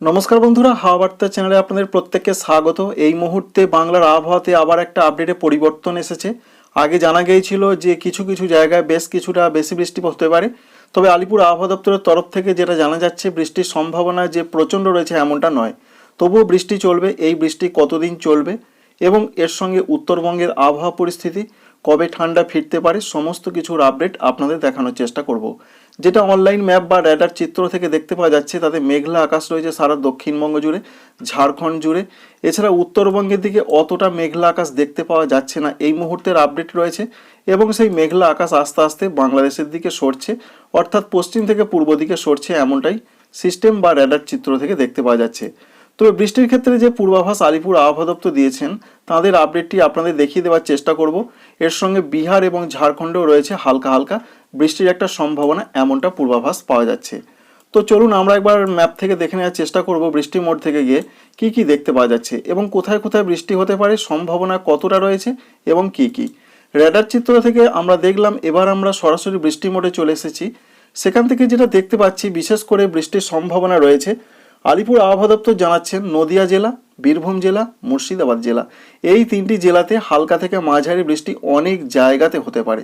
নমস্কার বন্ধুরা, হাওয়া বার্তা চ্যানেলে আপনাদের প্রত্যেককে স্বাগত। এই মুহূর্তে বাংলার আবহাওয়াতে আবার একটা আপডেটে পরিবর্তন এসেছে। আগে জানা গিয়েছিল যে কিছু কিছু জায়গায় বেশ কিছুটা বেশি বৃষ্টি হতে পারে। তবে আলিপুর আবহাওয়া দপ্তরের তরফ থেকে যেটা জানা যাচ্ছে, বৃষ্টির সম্ভাবনা যে প্রচণ্ড রয়েছে এমনটা নয়। তবুও বৃষ্টি চলবে, এই বৃষ্টি কতদিন চলবে এবং এর সঙ্গে উত্তরবঙ্গের আবহাওয়া পরিস্থিতি কবে ঠান্ডা ফিরতে পারে সমস্ত কিছুর আপডেট আপনাদের দেখানোর চেষ্টা করব। যেটা অনলাইন ম্যাপ বা র্যাডার চিত্র থেকে দেখতে পাওয়া যাচ্ছে, তাতে মেঘলা আকাশ রয়েছে সারা দক্ষিণবঙ্গ জুড়ে, ঝাড়খণ্ড জুড়ে। এছাড়া উত্তরবঙ্গের দিকে অতটা মেঘলা আকাশ দেখতে পাওয়া যাচ্ছে না, এই মুহূর্তের আপডেট রয়েছে এবং সেই মেঘলা আকাশ আস্তে আস্তে বাংলাদেশের দিকে সরছে, অর্থাৎ পশ্চিম থেকে পূর্ব দিকে সরছে এমনটাই সিস্টেম বা র্যাডার চিত্র থেকে দেখতে পাওয়া যাচ্ছে। তবে বৃষ্টির ক্ষেত্রে যে পূর্বাভাস আলিপুর আবহাওয়া দপ্তর দিয়েছেন, তাদের আপডেটটি আপনাদের দেখিয়ে দেওয়ার চেষ্টা করব। এর সঙ্গে বিহার এবং ঝাড়খণ্ডেও রয়েছে হালকা হালকা বৃষ্টির একটা সম্ভাবনা, এমনটা পূর্বাভাস পাওয়া যাচ্ছে। তো চলুন আমরা একবার ম্যাপ থেকে দেখে নেওয়ার চেষ্টা করব বৃষ্টি মোড থেকে গিয়ে কি কি দেখতে পাওয়া যাচ্ছে এবং কোথায় কোথায় বৃষ্টি হতে পারে, সম্ভাবনা কতটা রয়েছে এবং কি কি। র্যাডার চিত্র থেকে আমরা দেখলাম, এবার আমরা সরাসরি বৃষ্টি মোডে চলে এসেছি। সেখান থেকে যেটা দেখতে পাচ্ছি, বিশেষ করে বৃষ্টির সম্ভাবনা রয়েছে আলিপুর আবহাওয়া দপ্তর জানাচ্ছেন নদিয়া জেলা, বীরভূম জেলা, মুর্শিদাবাদ জেলা। এই তিনটি জেলাতে হালকা থেকে মাঝারি বৃষ্টি অনেক জায়গাতে হতে পারে।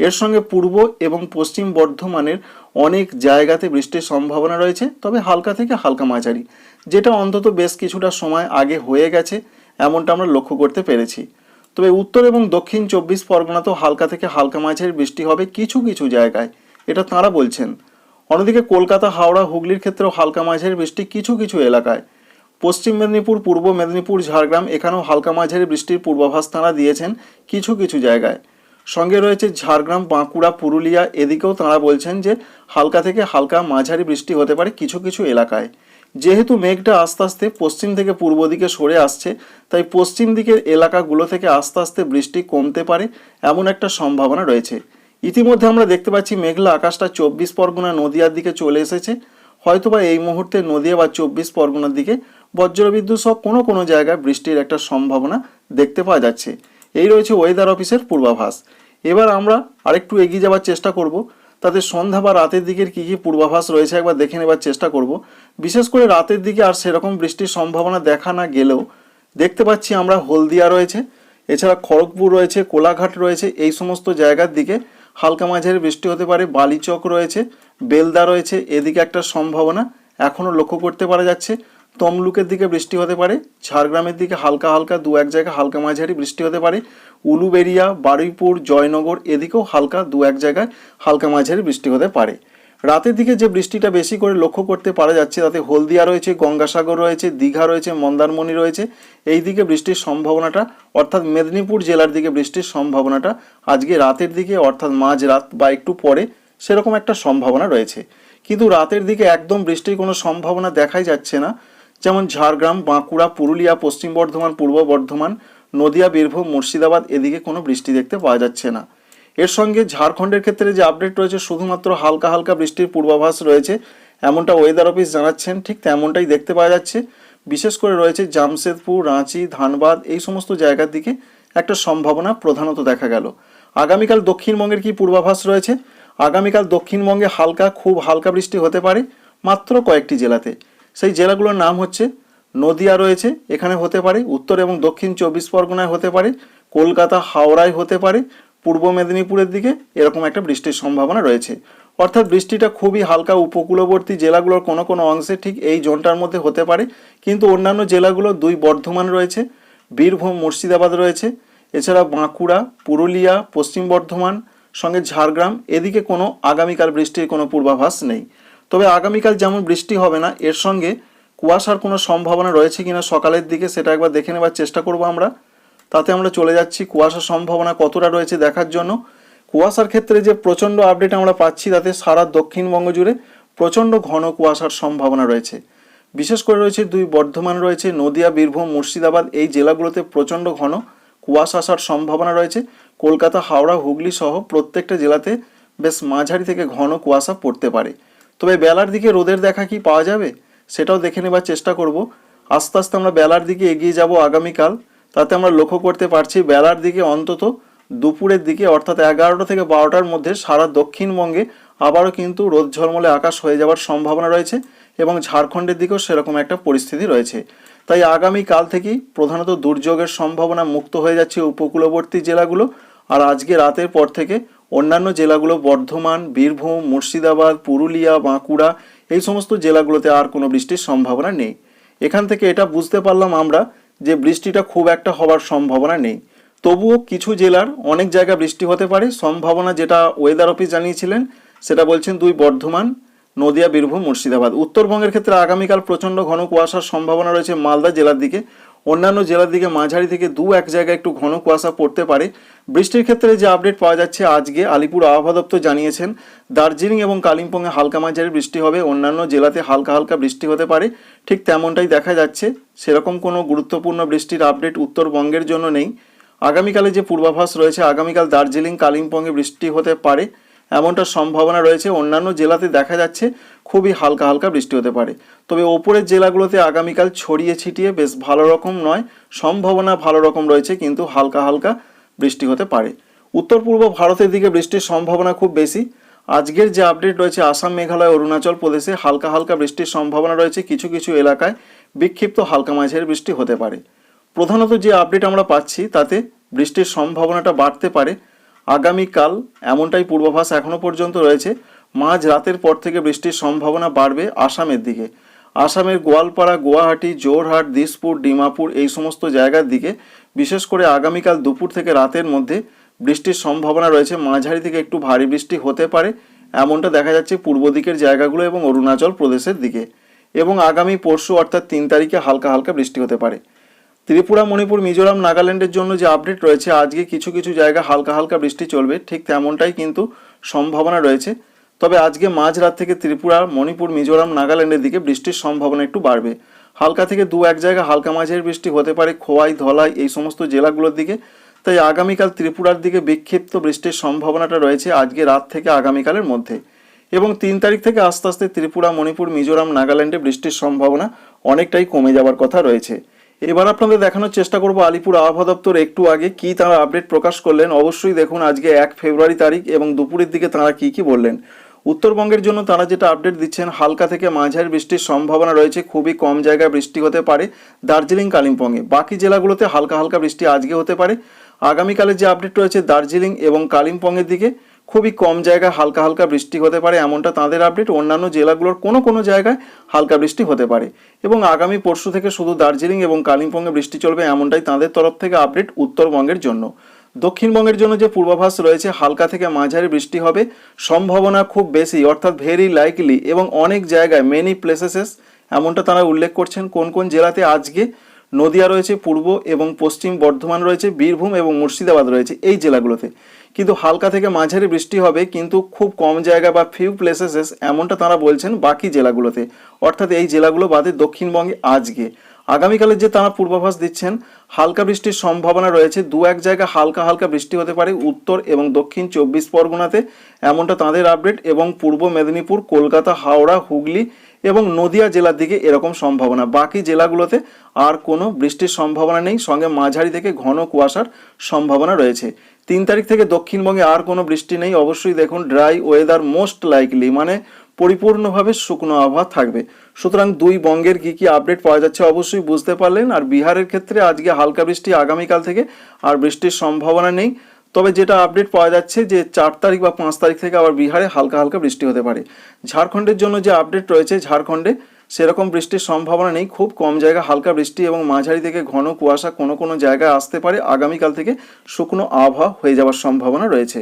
এর সঙ্গে পূর্ব এবং পশ্চিম বর্ধমানের অনেক জায়গাতে বৃষ্টির সম্ভাবনা রয়েছে, তবে হালকা থেকে হালকা মাঝারি, যেটা অন্তত বেশ কিছুটা সময় আগে হয়ে গেছে, এমনটা আমরা লক্ষ্য করতে পেরেছি। তবে উত্তর এবং দক্ষিণ চব্বিশ পরগনাতেও হালকা থেকে হালকা মাঝারি বৃষ্টি হবে কিছু কিছু জায়গায়, এটা তাঁরা বলছেন। অন্যদিকে কলকাতা, হাওড়া, হুগলির ক্ষেত্রেও হালকা মাঝারি বৃষ্টি কিছু কিছু এলাকায়। পশ্চিম মেদিনীপুর, পূর্ব মেদিনীপুর, ঝাড়গ্রাম এখানেও হালকা মাঝারি বৃষ্টির পূর্বাভাস তাঁরা দিয়েছেন কিছু কিছু জায়গায়। সঙ্গে রয়েছে ঝাড়গ্রাম, বাঁকুড়া, পুরুলিয়া, এদিকেও তাঁরা বলছেন যে হালকা থেকে হালকা মাঝারি বৃষ্টি হতে পারে কিছু কিছু এলাকায়। যেহেতু মেঘটা আস্তে আস্তে পশ্চিম থেকে পূর্ব দিকে সরে আসছে, তাই পশ্চিম দিকের এলাকাগুলো থেকে আস্তে আস্তে বৃষ্টি কমতে পারে এমন একটা সম্ভাবনা রয়েছে। ইতিমধ্যে আমরা দেখতে পাচ্ছি মেঘলা আকাশটা চব্বিশ পরগনা নদিয়ার দিকে চলে এসেছে। হয়তোবা এই মুহূর্তে নদিয়া বা চব্বিশ পরগনার দিকে বজ্রবিদ্যুৎ সহ কোনো কোনো জায়গায় বৃষ্টির একটা সম্ভাবনা দেখতে পাওয়া যাচ্ছে। এই রয়েছে ওয়েদার অফিসের পূর্বাভাস। এবার আমরা আরেকটু এগিয়ে যাওয়ার চেষ্টা করব। তাদের সন্ধ্যা বা রাতের দিকের কী কী পূর্বাভাস রয়েছে একবার দেখে নেবার চেষ্টা করব। বিশেষ করে রাতের দিকে আর সেরকম বৃষ্টির সম্ভাবনা দেখা না গেলেও দেখতে পাচ্ছি আমরা হলদিয়া রয়েছে, এছাড়া খড়গপুর রয়েছে, কোলাঘাট রয়েছে, এই সমস্ত জায়গার দিকে হালকা মাঝারি বৃষ্টি হতে পারে, বালিচক রয়েছে, বেলদা রয়েছে, এদিকে একটা সম্ভাবনা এখনও লক্ষ্য করতে পারা যাচ্ছে। তমলুকের দিকে বৃষ্টি হতে পারে, ঝাড়গ্রামের দিকে হালকা হালকা দু এক জায়গায় হালকা মাঝারি বৃষ্টি হতে পারে উলুবেরিয়া বারুইপুর, জয়নগর এদিকেও হালকা দু এক জায়গায় হালকা মাঝারি বৃষ্টি হতে পারে। রাতের দিকে যে বৃষ্টিটা বেশি করে লক্ষ্য করতে পারা যাচ্ছে, তাতে হলদিয়া রয়েছে, গঙ্গাসাগর রয়েছে, দীঘা রয়েছে, মন্দারমণি রয়েছে, এই দিকে বৃষ্টির সম্ভাবনাটা, অর্থাৎ মেদিনীপুর জেলার দিকে বৃষ্টির সম্ভাবনাটা আজকে রাতের দিকে, অর্থাৎ মাঝ রাত বা একটু পরে সেরকম একটা সম্ভাবনা রয়েছে। কিন্তু রাতের দিকে একদম বৃষ্টির কোনো সম্ভাবনা দেখাই যাচ্ছে না। যেমন ঝাড়গ্রাম, বাঁকুড়া, পুরুলিয়া, পশ্চিম বর্ধমান, পূর্ব বর্ধমান, নদিয়া, বীরভূম, মুর্শিদাবাদ, এদিকে কোনো বৃষ্টি দেখতে পাওয়া যাচ্ছে না। এর সঙ্গে ঝাড়খণ্ডের ক্ষেত্রে যে আপডেট রয়েছে, শুধুমাত্র হালকা হালকা বৃষ্টির পূর্বাভাস রয়েছে, এমনটা ওয়েদার অফিস জানাচ্ছেন। ঠিক তেমনটাই দেখতে পাওয়া যাচ্ছে। বিশেষ করে রয়েছে জামশেদপুর, রাঁচি, ধানবাদ, এই সমস্ত জায়গার দিকে একটা সম্ভাবনা প্রধানত দেখা গেল। আগামীকাল দক্ষিণবঙ্গের কি পূর্বাভাস রয়েছে? আগামীকাল দক্ষিণবঙ্গে হালকা, খুব হালকা বৃষ্টি হতে পারে, মাত্র কয়েকটি জেলাতে। সেই জেলাগুলোর নাম হচ্ছে নদিয়া রয়েছে, এখানে হতে পারে, উত্তর এবং দক্ষিণ চব্বিশ পরগনায় হতে পারে, কলকাতা, হাওড়ায় হতে পারে পূর্ব মেদিনীপুরের দিকে এরকম একটা বৃষ্টির সম্ভাবনা রয়েছে। অর্থাৎ বৃষ্টিটা খুবই হালকা উপকূলবর্তী জেলাগুলোর কোনো কোনো অংশে ঠিক এই জোনটার মধ্যে হতে পারে। কিন্তু অন্যান্য জেলাগুলো দুই বর্ধমান রয়েছে, বীরভূম, মুর্শিদাবাদ রয়েছে। এছাড়া বাঁকুড়া, পুরুলিয়া, পশ্চিম বর্ধমান, সঙ্গে ঝাড়গ্রাম, এদিকে কোনো আগামীকাল বৃষ্টির কোনো পূর্বাভাস নেই। তবে আগামীকাল যেমন বৃষ্টি হবে না, এর সঙ্গে কুয়াশার কোনো সম্ভাবনা রয়েছে কিনা সকালের দিকে সেটা একবার দেখে নেবার চেষ্টা করব আমরা। তাতে আমরা চলে যাচ্ছি। কুয়াশার সম্ভাবনা কতটা রয়েছে দেখার জন্য। কুয়াশার ক্ষেত্রে যে প্রচণ্ড আপডেট আমরা পাচ্ছি, তাতে সারা দক্ষিণবঙ্গ জুড়ে প্রচণ্ড ঘন কুয়াশার সম্ভাবনা রয়েছে। বিশেষ করে রয়েছে দুই বর্ধমান রয়েছে, নদিয়া, বীরভূম, মুর্শিদাবাদ, এই জেলাগুলোতে প্রচণ্ড ঘন কুয়াশা আসার সম্ভাবনা রয়েছে। কলকাতা, হাওড়া, হুগলি সহ প্রত্যেকটা জেলাতে বেশ মাঝারি থেকে ঘন কুয়াশা পড়তে পারে। তবে বেলার দিকে রোদের দেখা কি পাওয়া যাবে, সেটাও দেখে নেবার চেষ্টা করব। আস্তে আস্তে আমরা বেলার দিকে এগিয়ে যাব আগামীকাল। তাতে আমরা লক্ষ্য করতে পারছি বেলার দিকে অন্তত দুপুরের দিকে, অর্থাৎ এগারোটা থেকে বারোটার মধ্যে সারা দক্ষিণবঙ্গে আবারও কিন্তু রোদ ঝলমলে আকাশ হয়ে যাওয়ার সম্ভাবনা রয়েছে এবং ঝাড়খণ্ডের দিকেও সেরকম একটা পরিস্থিতি রয়েছে। তাই আগামী কাল থেকেই প্রধানত দুর্যোগের সম্ভাবনা মুক্ত হয়ে যাচ্ছে উপকূলবর্তী জেলাগুলো। আর আজকে রাতের পর থেকে অন্যান্য জেলাগুলো বর্ধমান, বীরভূম, মুর্শিদাবাদ, পুরুলিয়া, বাঁকুড়া এই সমস্ত জেলাগুলোতে আর কোনো বৃষ্টির সম্ভাবনা নেই। এখান থেকে এটা বুঝতে পারলাম আমরা যে বৃষ্টিটা খুব একটা হওয়ার সম্ভাবনা নেই। তবুও কিছু জেলার অনেক জায়গা বৃষ্টি হতে পারে। সম্ভাবনা যেটা ওয়েদার অফিস জানিয়েছিলেন, সেটা বলছেন দুই বর্ধমান, নদিয়া, বীরভূম, মুর্শিদাবাদ। উত্তরবঙ্গের ক্ষেত্রে আগামীকাল প্রচণ্ড ঘন কুয়াশার সম্ভাবনা রয়েছে মালদা জেলার দিকে। অন্যান্য জেলার দিকে মাঝারি থেকে দু এক জায়গায় একটু ঘন কুয়াশা পড়তে পারে। বৃষ্টির ক্ষেত্রে যে আপডেট পাওয়া যাচ্ছে আজকে, আলিপুর আবহাওয়া দপ্তর জানিয়েছেন, দার্জিলিং এবং কালিম্পংয়ে হালকা মাঝারি বৃষ্টি হবে, অন্যান্য জেলাতে হালকা হালকা বৃষ্টি হতে পারে। ঠিক তেমনটাই দেখা যাচ্ছে, সেরকম কোনো গুরুত্বপূর্ণ বৃষ্টির আপডেট উত্তরবঙ্গের জন্য নেই। আগামীকালে যে পূর্বাভাস রয়েছে, আগামীকাল দার্জিলিং, কালিম্পংয়ে বৃষ্টি হতে পারে। এমনটা সম্ভাবনা রয়েছে। অন্যান্য জেলাতে দেখা যাচ্ছে খুবই হালকা হালকা বৃষ্টি হতে পারে। তবে ওপরের জেলাগুলোতে আগামীকাল ছড়িয়ে ছিটিয়ে বেশ ভালো রকম নয়, সম্ভাবনা ভালো রকম রয়েছে, কিন্তু হালকা হালকা বৃষ্টি হতে পারে। উত্তর পূর্ব ভারতের দিকে বৃষ্টির সম্ভাবনা খুব বেশি। আজকের যে আপডেট রয়েছে, আসাম, মেঘালয়, অরুণাচল প্রদেশে হালকা হালকা বৃষ্টির সম্ভাবনা রয়েছে। কিছু কিছু এলাকায় বিক্ষিপ্ত হালকা মাঝের বৃষ্টি হতে পারে। প্রধানত যে আপডেট আমরা পাচ্ছি, তাতে বৃষ্টির সম্ভাবনাটা বাড়তে পারে। আগামীকাল এমনটাই পূর্বাভাস এখনও পর্যন্ত রয়েছে। মাঝ রাতের পর থেকে বৃষ্টির সম্ভাবনা বাড়বে আসামের দিকে। আসামের গোয়ালপাড়া, গুয়াহাটি জোরহাট দিসপুর, ডিমাপুর এই সমস্ত জায়গার দিকে। বিশেষ করে আগামীকাল দুপুর থেকে রাতের মধ্যে বৃষ্টির সম্ভাবনা রয়েছে। মাঝারি থেকে একটু ভারী বৃষ্টি হতে পারে। এমনটা দেখা যাচ্ছে পূর্ব দিকের জায়গাগুলো এবং অরুণাচল প্রদেশের দিকে। এবং আগামী পরশু অর্থাৎ তিন তারিখে হালকা হালকা বৃষ্টি হতে পারে। ত্রিপুরা, মণিপুর, মিজোরাম, নাগাল্যান্ডের জন্য যে আপডেট রয়েছে, আজকে কিছু কিছু জায়গা হালকা হালকা বৃষ্টি চলবে, ঠিক তেমনটাই কিন্তু সম্ভাবনা রয়েছে। তবে আজকে মাঝরাত থেকে ত্রিপুরা, মণিপুর, মিজোরাম, নাগাল্যান্ডের দিকে বৃষ্টির সম্ভাবনা একটু বাড়বে। হালকা থেকে দু এক জায়গা হালকা মাঝের বৃষ্টি হতে পারে, খোয়াই, ধলাই এই সমস্ত জেলাগুলোর দিকে। তাই আগামীকাল ত্রিপুরার দিকে বিক্ষিপ্ত বৃষ্টির সম্ভাবনাটা রয়েছে আজকে রাত থেকে আগামীকালের মধ্যে। এবং তিন তারিখ থেকে আস্তে আস্তে ত্রিপুরা, মণিপুর, মিজোরাম, নাগাল্যান্ডে বৃষ্টির সম্ভাবনা অনেকটাই কমে যাওয়ার কথা রয়েছে। এবার আপনাদের দেখানোর চেষ্টা করব আলিপুর আবহাওয়া দপ্তর একটু আগে কি তারা আপডেট প্রকাশ করলেন। অবশ্যই দেখুন আজকে এক ফেব্রুয়ারি তারিখ এবং দুপুরের দিকে তারা কি কি বললেন। উত্তরবঙ্গের জন্য তারা যেটা আপডেট দিচ্ছেন, হালকা থেকে মাঝারি বৃষ্টির সম্ভাবনা রয়েছে, খুবই কম জায়গায় বৃষ্টি হতে পারে দার্জিলিং, কালিম্পংয়ে। বাকি জেলাগুলোতে হালকা হালকা বৃষ্টি আজকে হতে পারে। আগামীকালের যে আপডেট রয়েছে দার্জিলিং এবং কালিম্পংয়ের দিকে খুবই কম জায়গায় হালকা হালকা বৃষ্টি হতে পারে, এমনটা তাদের আপডেট অন্যান্য জেলাগুলোর কোনো কোনো জায়গায় হালকা বৃষ্টি হতে পারে। এবং আগামী পরশু থেকে শুধু দার্জিলিং এবং কালিম্পংয়ে বৃষ্টি চলবে, এমনটাই তাদের তরফ থেকে আপডেট উত্তরবঙ্গের জন্য। দক্ষিণবঙ্গের জন্য যে পূর্বাভাস রয়েছে, হালকা থেকে মাঝারি বৃষ্টি হবে, সম্ভাবনা খুব বেশি, অর্থাৎ ভেরি লাইকলি এবং অনেক জায়গায় মেনি প্লেসেসেস এমনটা তারা উল্লেখ করছেন। কোন কোন জেলাতে আজকে নদিয়া রয়েছে পূর্ব এবং পশ্চিম বর্ধমান রয়েছে, বীরভূম এবং মুর্শিদাবাদ রয়েছে, এই জেলাগুলোতে। কিন্তু হালকা থেকে মাঝারি বৃষ্টি হবে, কিন্তু খুব কম জায়গা বা ফিউ প্লেসেসেস এমনটা তারা বলছেন বাকি জেলাগুলোতে। অর্থাৎ এই জেলাগুলো বাদে দক্ষিণবঙ্গে আজকে। আগামীকালের যে তারা পূর্বাভাস দিচ্ছেন, হালকা বৃষ্টির সম্ভাবনা রয়েছে। দু এক জায়গায় হালকা হালকা বৃষ্টি হতে পারে, উত্তর এবং দক্ষিণ চব্বিশ পরগনাতে, এমনটা তাদের আপডেট এবং পূর্ব মেদিনীপুর, কলকাতা, হাওড়া, হুগলি এবং নদিয়া জেলার দিকে এরকম সম্ভাবনা। বাকি জেলাগুলোতে আর কোনো বৃষ্টির সম্ভাবনা নেই, সঙ্গে মাঝারি থেকে ঘন কুয়াশার সম্ভাবনা রয়েছে। তিন তারিখ থেকে দক্ষিণবঙ্গে আর কোনো বৃষ্টি নেই। অবশ্যই দেখুন, ড্রাই ওয়েদার মোস্ট লাইকলি মানে পরিপূর্ণভাবে শুকনো আবহাওয়া থাকবে। সুতরাং দুই বঙ্গের কি কি আপডেট পাওয়া যাচ্ছে অবশ্যই বুঝতে পারলেন। আর বিহারের ক্ষেত্রে আজকে হালকা বৃষ্টি আগামীকাল থেকে আর বৃষ্টির সম্ভাবনা নেই। তবে যেটা আপডেট পাওয়া যাচ্ছে যে চার তারিখ বা পাঁচ তারিখ থেকে আবার বিহারে হালকা হালকা বৃষ্টি হতে পারে। ঝাড়খণ্ডের জন্য যে আপডেট রয়েছে ঝাড়খণ্ডে সেরকম বৃষ্টির সম্ভাবনা নেই। খুব কম জায়গা হালকা বৃষ্টি এবং মাঝারি থেকে ঘন কুয়াশা কোনো কোনো জায়গায় আসতে পারে। আগামীকাল থেকে শুকনো আবহাওয়া হয়ে যাওয়ার সম্ভাবনা রয়েছে।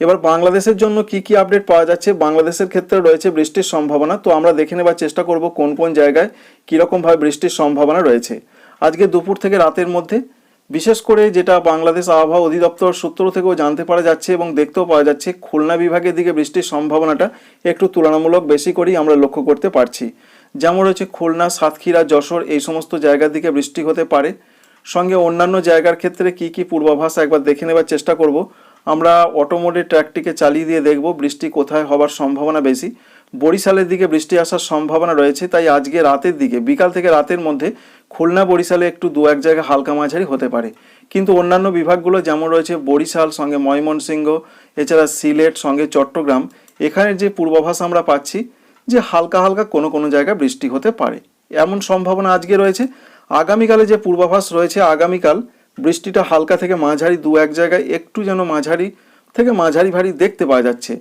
এবার বাংলাদেশের জন্য কি কি আপডেট পাওয়া যাচ্ছে? বাংলাদেশের ক্ষেত্রে রয়েছে বৃষ্টির সম্ভাবনা। তো আমরা দেখে নেবার চেষ্টা করব কোন কোন জায়গায় কীরকমভাবে বৃষ্টির সম্ভাবনা রয়েছে। আজকে দুপুর থেকে রাতের মধ্যে বিশেষ করে যেটা বাংলাদেশ আবহাওয়া অধিদপ্তর সূত্র থেকেও জানতে পারা যাচ্ছে এবং দেখতেও পাওয়া যাচ্ছে, খুলনা বিভাগের দিকে বৃষ্টির সম্ভাবনাটা একটু তুলনামূলক বেশি করেই আমরা লক্ষ্য করতে পারছি। যেমন রয়েছে খুলনা, সাতক্ষীরা, যশোর, এই সমস্ত জায়গার দিকে বৃষ্টি হতে পারে। সঙ্গে অন্যান্য জায়গার ক্ষেত্রে কি কি পূর্বাভাস একবার দেখে নেবার চেষ্টা করব। আমরা অটোমোটিভ ট্র্যাকটিকে চালিয়ে দিয়ে দেখব বৃষ্টি কোথায় হবার সম্ভাবনা বেশি। বরিশালের দিকে বৃষ্টি আসার সম্ভাবনা রয়েছে, তাই আজকে রাতের দিকে, বিকাল থেকে রাতের মধ্যে খুলনা, বরিশালে একটু দু এক জায়গায় হালকা মাঝারি হতে পারে। কিন্তু অন্যান্য বিভাগগুলো যেমন রয়েছে বরিশাল, সঙ্গে ময়মনসিংহ, এছাড়া সিলেট, সঙ্গে চট্টগ্রাম, এখানের যে পূর্বাভাস আমরা পাচ্ছি যে হালকা হালকা কোনো কোনো জায়গায় বৃষ্টি হতে পারে। এমন সম্ভাবনা আজকে রয়েছে। আগামীকালে যে পূর্বাভাস রয়েছে, আগামীকাল বৃষ্টিটা হালকা থেকে মাঝারি দু এক জায়গায় একটু যেন মাঝারি থেকে মাঝারি ভারী দেখতে পাওয়া যাচ্ছে।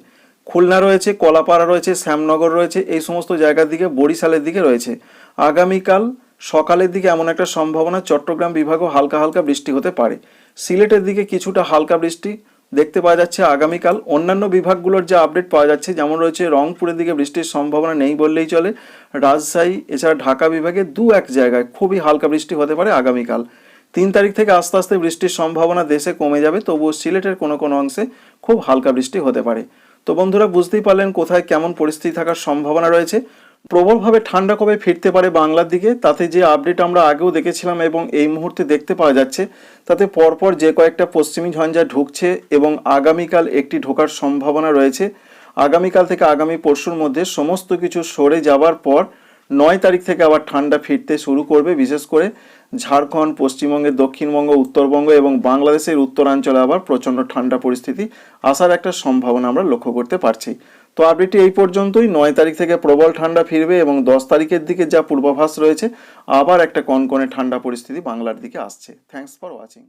খুলনা রয়েছে, কলাপাড়া রয়েছে, শ্যামনগর রয়েছে, এই সমস্ত জায়গার দিকে, বরিশালের দিকে রয়েছে। আগামীকাল সকালের দিকে এমন একটা সম্ভাবনা, চট্টগ্রাম বিভাগও হালকা হালকা বৃষ্টি হতে পারে। সিলেটের দিকে কিছুটা হালকা বৃষ্টি দেখতে পাওয়া যাচ্ছে আগামীকাল অন্যান্য বিভাগগুলোর যে আপডেট পাওয়া যাচ্ছে, যেমন রয়েছে রংপুরের দিকে বৃষ্টির সম্ভাবনা নেই বললেই চলে। রাজশাহী, এছাড়া ঢাকা বিভাগে দু এক জায়গায় খুবই হালকা বৃষ্টি হতে পারে আগামীকাল। তিন তারিখ থেকে আস্তে আস্তে বৃষ্টির সম্ভাবনা দেশে কমে যাবে, তবুও সিলেটের কোনো কোনো অংশে খুব হালকা বৃষ্টি হতে পারে। তো বন্ধুরা, বুঝতেই পারলেন কোথায় কেমন পরিস্থিতি থাকার সম্ভাবনা রয়েছে। প্রবলভাবে ঠান্ডা কবে ফিরতে পারে বাংলার দিকে? তাতে যে আপডেট আমরা আগেও দেখেছিলাম এবং এই মুহূর্তে দেখতে পাওয়া যাচ্ছে, তাতে পরপর যে কয়েকটা পশ্চিমী ঝঞ্ঝা ঢুকছে এবং আগামীকাল একটি ঢোকার সম্ভাবনা রয়েছে। আগামীকাল থেকে আগামী পরশুর মধ্যে সমস্ত কিছু সরে যাবার পর নয় তারিখ থেকে আবার ঠান্ডা ফিরতে শুরু করবে। বিশেষ করে ঝাড়খণ্ড, পশ্চিমবঙ্গের দক্ষিণবঙ্গ, উত্তরবঙ্গ এবং বাংলাদেশের উত্তরাঞ্চলে আবার প্রচণ্ড ঠান্ডা পরিস্থিতি আসার একটা সম্ভাবনা আমরা লক্ষ্য করতে পারছি। তো আপডেটটি এই পর্যন্তই। নয় তারিখ থেকে প্রবল ঠান্ডা ফিরবে এবং দশ তারিখের দিকে যা পূর্বাভাস রয়েছে, আবার একটা কনকনে ঠান্ডা পরিস্থিতি বাংলার দিকে আসছে। Thanks for watching